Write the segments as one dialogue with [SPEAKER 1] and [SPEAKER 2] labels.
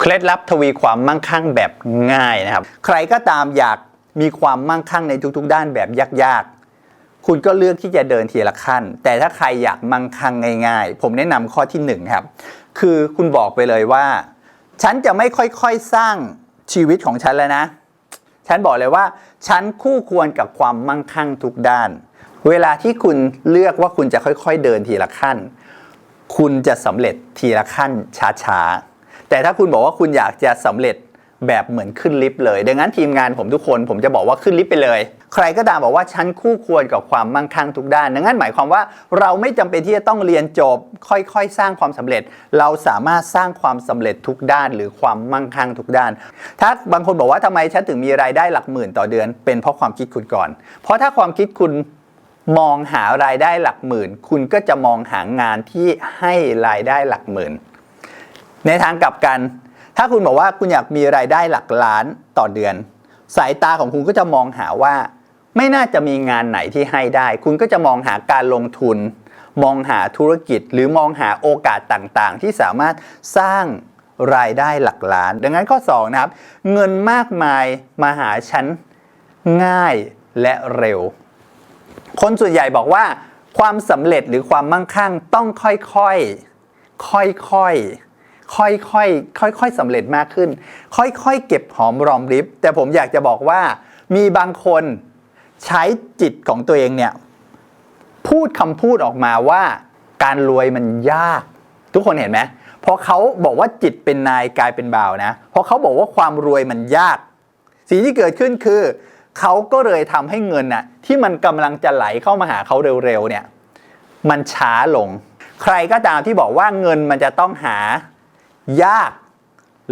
[SPEAKER 1] เคล็ดลับทวีความมั่งคั่งแบบง่ายนะครับ ใครก็ตามอยากมีความมั่งคั่งในทุกๆ ด้านแบบยากๆ คุณก็เลือกที่จะเดินทีละขั้น แต่ถ้าใครอยากมั่งคั่งง่าย ๆ ผมแนะนำข้อที่หนึ่งครับ คือคุณบอกไปเลยว่า ฉันจะไม่ค่อยๆสร้างชีวิตของฉันแล้วนะ ฉันบอกเลยว่า ฉันคู่ควรกับความมั่งคั่งทุกด้าน เวลาที่คุณเลือกว่าคุณจะค่อยๆ เดินทีละขั้น คุณจะสำเร็จทีละขั้นช้าๆ แต่ถ้าคุณบอกว่าคุณอยากจะสำเร็จแบบเหมือนขึ้นลิฟต์เลย ดังนั้นทีมงานผมทุกคนผมจะบอกว่าขึ้นลิฟต์ไปเลย ใครก็ตามบอกว่าฉันคู่ควรกับความมั่งคั่งทุกด้าน ดังนั้นหมายความว่าเราไม่จำเป็นที่จะต้องเรียนจบ ค่อยๆ สร้างความสำเร็จ เราสามารถสร้างความสำเร็จทุกด้าน หรือความมั่งคั่งทุกด้าน ถ้าบางคนบอกว่าทำไมฉันถึงมีรายได้หลักหมื่นต่อเดือน เป็นเพราะความคิดคุณก่อน เพราะถ้าความคิดคุณมองหารายได้หลักหมื่น คุณก็จะมองหางานที่ให้รายได้หลักหมื่น ในทางกลับกัน ถ้าคุณบอกว่าคุณอยากมีรายได้หลักล้านต่อเดือน สายตาของคุณก็จะมองหาว่า ไม่น่าจะมีงานไหนที่ให้ได้ คุณก็จะมองหาการลงทุน มองหาธุรกิจ หรือมองหาโอกาสต่างๆ ที่สามารถสร้างรายได้หลักล้าน ดังนั้นข้อ 2 นะครับ เงินมากมายมาหาฉันง่ายและเร็ว คนส่วนใหญ่บอกว่า ความสำเร็จหรือความมั่งคั่งต้องค่อยๆ ค่อยๆ ค่อยๆค่อยๆสำเร็จมากขึ้น ค่อยๆเก็บหอมรอมริบ แต่ผมอยากจะบอกว่ามีบางคนใช้จิตของตัวเองเนี่ยพูดคำพูดออกมาว่าการรวยมันยาก ทุกคนเห็นไหมพอเขาบอกว่าจิตเป็นนายกายเป็นบ่าวนะพอเขาบอกว่าความรวยมันยาก สิ่งที่เกิดขึ้นคือเขาก็เลยทำให้เงินน่ะที่มันกำลังจะไหลเข้ามาหาเขาเร็วๆเนี่ยมันช้าลง ใครก็ตามที่บอกว่าเงินมันจะต้องหา ยาก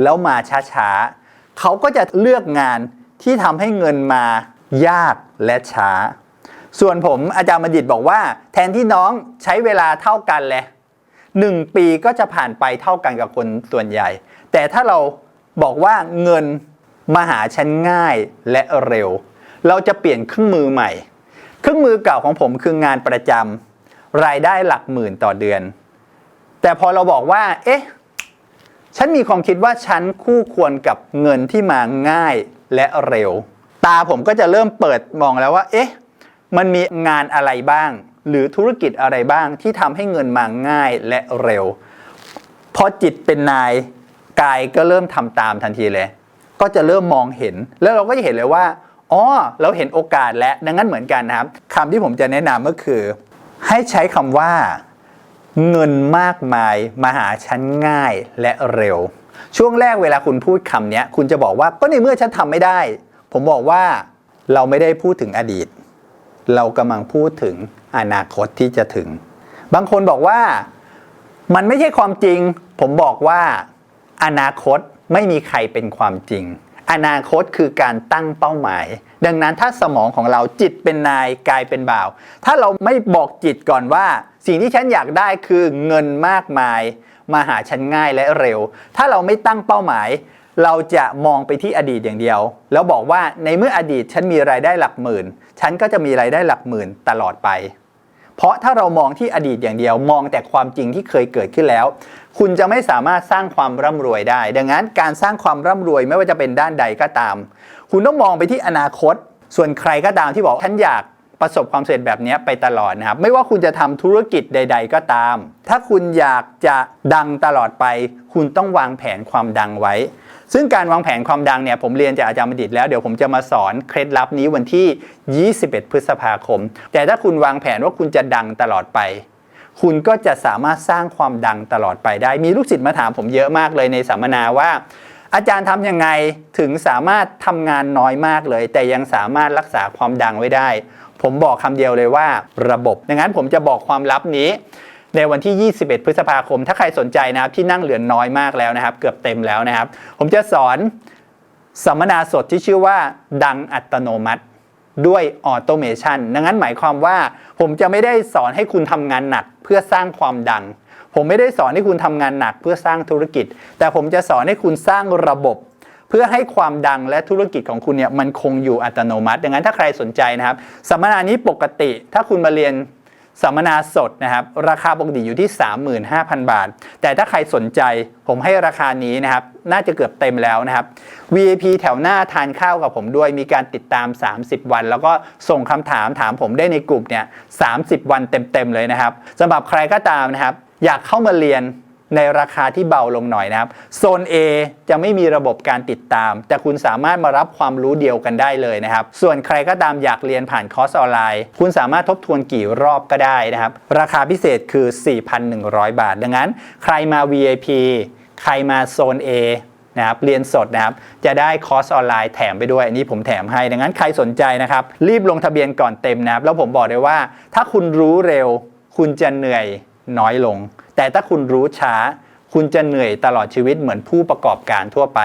[SPEAKER 1] แล้วมาช้าๆ เขาก็จะเลือกงานที่ทำให้เงินมายากและช้า ส่วนผมอาจารย์บัณฑิตบอกว่า แทนที่น้องใช้เวลาเท่ากันเลยหนึ่งปีก็จะผ่านไปเท่ากันกับคนส่วนใหญ่ แต่ถ้าเราบอกว่าเงินมาหาฉันง่ายและเร็ว เราจะเปลี่ยนเครื่องมือใหม่ เครื่องมือเก่าของผมคืองานประจำรายได้หลักหมื่นต่อเดือน แต่พอเราบอกว่า เอ๊ะ ฉันมีความคิดว่าฉันคู่ควรกับเงินที่มาง่ายและเร็ว ตาผมก็จะเริ่มเปิดมองแล้วว่า เอ๊ะ มันมีงานอะไรบ้าง หรือธุรกิจอะไรบ้างที่ทำให้เงินมาง่ายและเร็ว พอจิตเป็นนายกายก็เริ่มทำตามทันทีเลย ก็จะเริ่มมองเห็น แล้วเราก็จะเห็นเลยว่าอ๋อเราเห็นโอกาสแล้วดังนั้นเหมือนกันนะครับคำที่ผมจะแนะนำก็คือ ให้ใช้คำว่า เงินมากมายมาหาฉันง่ายและเร็ว ช่วงแรกเวลาคุณพูดคำนี้คุณจะบอกว่าก็ในเมื่อฉันทำไม่ได้ ผมบอกว่าเราไม่ได้พูดถึงอดีต เรากำลังพูดถึงอนาคตที่จะถึง บางคนบอกว่ามันไม่ใช่ความจริง ผมบอกว่าอนาคตไม่มีใครเป็นความจริง อนาคตคือการตั้งเป้าหมาย ดังนั้นถ้าสมองของเราจิตเป็นนายกายเป็นบ่าว ถ้าเราไม่บอกจิตก่อนว่า สิ่งที่ฉันอยากได้คือเงินมากมาย มาหาฉันง่ายและเร็ว ถ้าเราไม่ตั้งเป้าหมาย เราจะมองไปที่อดีตอย่างเดียว แล้วบอกว่าในเมื่ออดีตฉันมีรายได้หลักหมื่น ฉันก็จะมีรายได้หลักหมื่นตลอดไป เพราะถ้าเรามองที่อดีตอย่างเดียว มองแต่ความจริงที่เคยเกิดขึ้นแล้ว คุณจะไม่สามารถสร้างความร่ำรวยได้ ดังนั้นการสร้างความร่ำรวยไม่ว่าจะเป็นด้านใดก็ตาม คุณต้องมองไปที่อนาคต ส่วนใครก็ตามที่บอกฉันอยาก ประสบความสำเร็จแบบนี้ไปตลอดนะครับ ไม่ว่าคุณจะทำธุรกิจใด ๆ ก็ตาม ถ้าคุณอยากจะดังตลอดไป คุณต้องวางแผนความดังไว้ ซึ่งการวางแผนความดังเนี่ยผมเรียนจากอาจารย์บัณฑิตแล้วเดี๋ยวผมจะมาสอนเคล็ดลับนี้วันที่ 21 พฤษภาคม แต่ถ้าคุณวางแผนว่าคุณจะดังตลอดไป คุณก็จะสามารถสร้างความดังตลอดไปได้ มีลูกศิษย์มาถามผมเยอะมากเลยในสัมมนาว่าอาจารย์ทำยังไงถึงสามารถทำงานน้อยมากเลย แต่ยังสามารถรักษาความดังไว้ได้ ผมบอกคำเดียวเลยว่าระบบ ดังนั้นผมจะบอกความลับนี้ในวันที่ 21 พฤษภาคม ถ้าใครสนใจนะครับ ที่นั่งเหลือน้อยมากแล้วนะครับ เกือบเต็มแล้วนะครับ ผมจะสอนสัมมนาสดที่ชื่อว่า ดังอัตโนมัติด้วยออโตเมชันดังนั้นหมายความว่าผมจะไม่ได้สอนให้คุณทำงานหนักเพื่อสร้างความดัง ผมไม่ได้สอนให้คุณทำงานหนักเพื่อสร้างธุรกิจ แต่ผมจะสอนให้คุณสร้างระบบ เพื่อให้ความดังและธุรกิจของคุณเนี่ยมันคงอยู่อัตโนมัติ ดังนั้นถ้าใครสนใจนะครับสัมมนานี้ปกติถ้าคุณมาเรียนสัมมนาสดนะครับราคาปกติอยู่ที่ 35,000 บาท แต่ถ้าใครสนใจผมให้ราคานี้นะครับน่าจะเกือบเต็มแล้วนะครับ VIP แถวหน้าทานข้าวกับผมด้วยมีการติดตาม 30 วัน แล้วก็ส่งคำถามถามผมได้ในกลุ่มเนี่ย30 วันเต็มๆเลยนะครับสำหรับใครก็ตามนะครับ อยากเข้ามาเรียน ในราคาที่เบาลงหน่อยนะครับ โซน A จะไม่มีระบบการติดตาม แต่คุณสามารถมารับความรู้เดียวกันได้เลยนะครับ ส่วนใครก็ตามอยากเรียนผ่านคอร์สออนไลน์ คุณสามารถทบทวนกี่รอบก็ได้นะครับ ราคาพิเศษคือ 4,100 บาท ดังนั้น ใครมา VIP ใครมาโซน A นะครับเรียนสดนะครับ จะได้คอร์สออนไลน์แถมไปด้วย อันนี้ผมแถมให้ ดังนั้นใครสนใจนะครับ รีบลงทะเบียนก่อนเต็มนะครับ แล้วผมบอกเลยว่า ถ้าคุณรู้เร็ว คุณจะเหนื่อย น้อยลง แต่ถ้าคุณรู้ช้า คุณจะเหนื่อยตลอดชีวิตเหมือนผู้ประกอบการทั่วไป